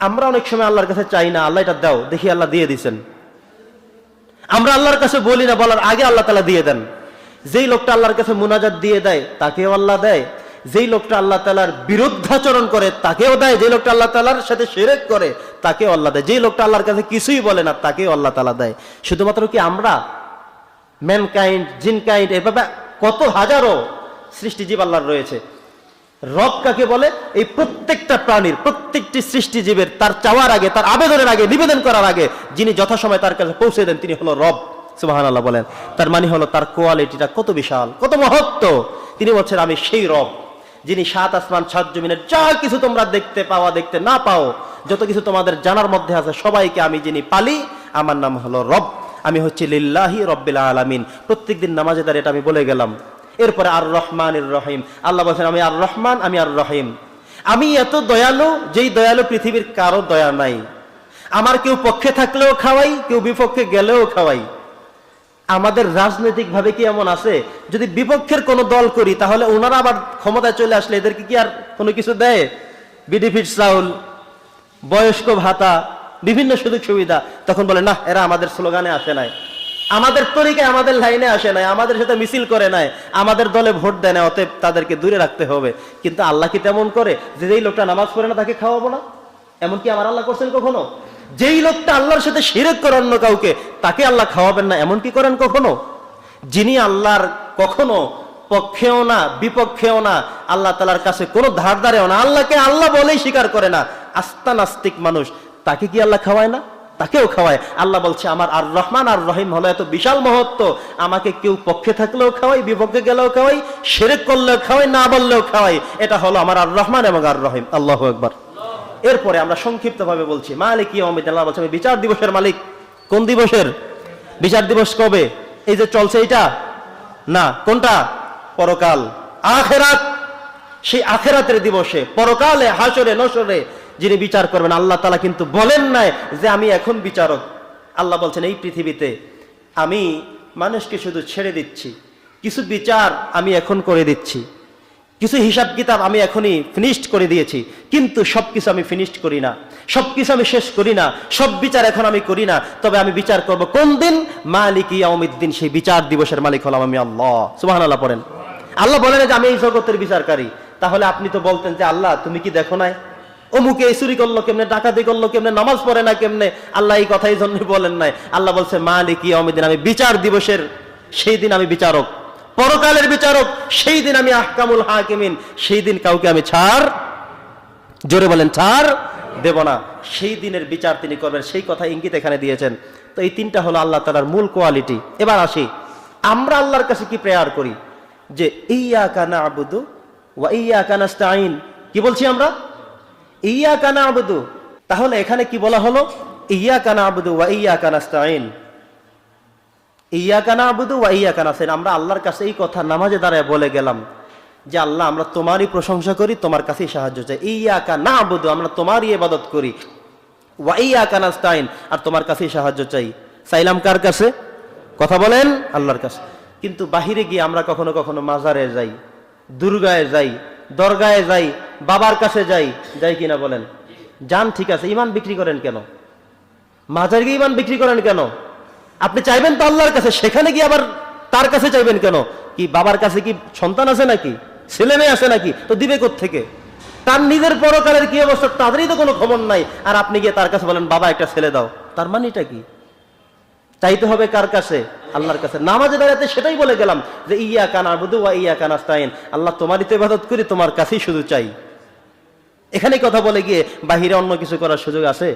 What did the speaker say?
আমরা অনেক সময় আল্লাহর কাছে চাই না, আল্লাহ এটা দাও, দেখি আল্লাহ দিয়ে দিছেন। আমরা আল্লাহর কাছে বলি না, বলার আগে আল্লাহ তালা দিয়ে দেন। যেই লোকটা আল্লাহর কাছে মুনাজাত দিয়ে দেয়, তাকেও আল্লাহ দেয়। যেই লোকটা আল্লাহ তালার বিরুদ্ধাচরণ করে, তাকেও দেয়। যে লোকটা আল্লাহ তালার সাথে সেরেক করে, তাকেও আল্লাহ দেয়। যেই লোকটা আল্লাহর কাছে কিছুই বলে না, তাকেও আল্লাহ তালা দেয়। শুধুমাত্র কি আমরা? ম্যানকাইন্ড জিনকাইন্ড, এভাবে কত হাজারো সৃষ্টিজীব আল্লাহর রয়েছে। রব কাকে বলে? এই প্রত্যেকটা প্রাণীর, প্রত্যেকটি সৃষ্টিজীবের তার চাওয়ার আগে, তার আবেদনের আগে, নিবেদন করার আগে যিনি যথাসময় তার কাছে পৌঁছে দেন, তিনি হলো রব। সুবাহান আল্লাহ বলেন। তার মানে হলো তার কোয়ালিটিটা কত বিশাল, কত মহত্ব। তিনি বলছেন, আমি সেই রব, যিনি সাত আসমান, সাত জমিনের যা কিছু তোমরা দেখতে পাওয়া দেখতে না পাও, যত কিছু তোমাদের জানার মধ্যে আছে, সবাইকে আমি যিনি পালি, আমার নাম হলো রব। আমি হচ্ছি লিল্লাহি রব্বিল আলামিন। প্রত্যেকদিন নামাজে দাঁড়িয়ে এটা আমি বলে গেলাম। এরপরে আর রহমান এর রহিম। আল্লাহ বলছেন, আমি আর রহমান আমি আর রহিম আমি এত দয়ালু, যেই দয়ালু পৃথিবীর কারও দয়া নাই। আমার কেউ পক্ষে থাকলেও খাওয়াই, কেউ বিপক্ষে গেলেও খাওয়াই। আমাদের রাজনৈতিক ভাবে কি এমন আছে? যদি বিপক্ষের কোনো দল করি, তাহলে ওনারা আবার ক্ষমতায় চলে আসলে এদেরকে কি আর কোনো কিছু দেয়? বিডিফিট চাউল বয়স্ক ভাতা, বিভিন্ন সুযোগ সুবিধা তখন বলে না এরা আমাদের স্লোগানে আসে নাই। আমাদের তরিকায় আমাদের লাইনে আসে নাই, আমাদের সাথে মিছিল করে নাই, আমাদের দলে ভোট দেয় না অতএব তাদেরকে দূরে রাখতে হবে। কিন্তু আল্লাহ কি তেমন করে যে যেই লোকটা নামাজ পড়ে না তাকে খাওয়াবো না? এমনকি আমার আল্লাহ করছেন কখনো? যেই লোকটা আল্লাহর সাথে শিরেক করে অন্য কাউকে, তাকে আল্লাহ খাওয়াবেন না এমন কি করেন কখনো? যিনি আল্লাহর কখনো পক্ষেও না, বিপক্ষেও না, আল্লাহ তালার কাছে কোনো ধার ধারেও না, আল্লাহকে আল্লাহ বলেই স্বীকার করে না আস্তা নাস্তিক মানুষ, তাকে কি আল্লাহ খাওয়ায় না? তাকেও খাওয়ায়। আল্লাহ বলছে, আমার আর রহমান আর রহিম হলো এত বিশাল মহত্ব। আমাকে কেউ পক্ষে থাকলেও খাওয়াই বিপক্ষে গেলেও খাওয়াই সেরেক করলেও খাওয়াই না বললেও খাওয়াই এটা হলো আমার আর রহমান এবং আর রহিম। আল্লাহ একবার এরপরে আমরা সংক্ষিপ্ত ভাবে বলছি, মালিক অমিত আল্লাহ বলছে, আমি বিচার দিবসের মালিক। কোন দিবসের? বিচার দিবস কবে? এই যে চলছে এটা না, কোনটা? পরকাল। আখেরাত। সেই আখেরাতের দিবসে, পরকালে হাসরে নসরে যিনি বিচার করবেন, আল্লাহ তালা কিন্তু বলেন নাই যে আমি এখন বিচারক। আল্লাহ বলছেন, এই পৃথিবীতে আমি মানুষকে শুধু ছেড়ে দিচ্ছি। কিছু বিচার আমি এখন করে দিচ্ছি। কিছু হিসাব কিতাব আমি এখনই ফিনিশড করে দিয়েছি। কিন্তু সবকিছু আমি ফিনিশড করি না। সবকিছু আমি শেষ করি না। সব বিচার এখন আমি করি না। তবে আমি বিচার করব কোন দিন? মালিক ইয়াউমিদ্দিন, সেই বিচার দিবসের মালিক হলাম আমি আল্লাহ। সুবহান আল্লাহ পড়েন। আল্লাহ বলেন যে আমি এই জগতের বিচারকারী। তাহলে আপনি তো বলতেন যে, আল্লাহ, তুমি কি দেখো নাই? অমুকে এই চুরি করল কেমনে, ডাকাতি করল কেমনে, নামাজ পড়ে না কেমনে? আল্লাহ এই কথাই জন্য বলেন নাই। আল্লাহ বলছে, মালিক ইয়াউমিদ্দিন, আমি বিচার দিবসের সেই দিন আমি বিচারক। পরকালের বিচারক, সেই দিন আমি আহকামুল হাকিমিন, সেই দিন কাউকে আমি ছাড়, জোরে বলেন, ছাড় দেব না। সেই দিনের বিচার তিনি করবেন, সেই কথা ইঙ্গিত এখানে দিয়েছেন। তো এই তিনটা হলো আল্লাহ তালার মূল কোয়ালিটি। এবার আসি, আমরা আল্লাহর কাছে কি প্রেয়ার করি? যে ইয়া কানা আবুদু ওয়া ইয়া কানাস্তাইন কি বলছি আমরা? ইয়া কানা আবুদু তাহলে এখানে কি বলা হলো? ইয়া কানা আবুদু ওয়া ইয়া কানাস্তাইন ইয়া কানা আবুদু ওয়া ইয়া কানাস্তাইন আমরা আল্লাহর কাছে এই কথা নামাজে দাঁড়ায় বলে গেলাম যে, আল্লাহ, আমরা তোমারই প্রশংসা করি, তোমার কাছেই সাহায্য চাই। ইয়া কানা আবুদু আমরা তোমারই ইবাদত করি। ওয়া ইয়া কানাস্তাইন আর তোমার কাছেই সাহায্য চাই। চাইলাম কার কাছে? কথা বলেন আল্লাহর কাছে। কিন্তু বাহিরে গিয়ে আমরা কখনো কখনো মাজারে যাই, দুর্গায় যাই, দরগায় যাই বাবার কাছে যাই যাই কিনা বলেন। যান, ঠিক আছে ইমান বিক্রি করেন কেন? মাজার গিয়ে ইমান বিক্রি করেন কেন? আপনি চাইবেন তো আল্লাহর কাছে, সেখানে গিয়ে আবার তার কাছে চাইবেন কেন? কি বাবার কাছে কি সন্তান আছে নাকি? ছেলে মেয়ে আছে নাকি? তো দিবে থেকে তার নিজের পরকালের কি অবস্থা? তাদেরই তো কোনো খবর নাই। আর আপনি গিয়ে তার কাছে বলেন, বাবা, একটা ছেলে দাও। তার মানেটা কি? চাইতে হবে কার কাছে? আল্লাহর কাছে। নামাজে দাঁড়াতে সেটাই বলে গেলাম যে, ইয়া কানা ওয়া ইয়া কানাস্তাইন আল্লাহ তোমারই তো ইবাদত করি, তোমার কাছেই শুধু চাই। এখানে কথা বলে গিয়ে বাহিরে অন্য কিছু করার সুযোগ আছে?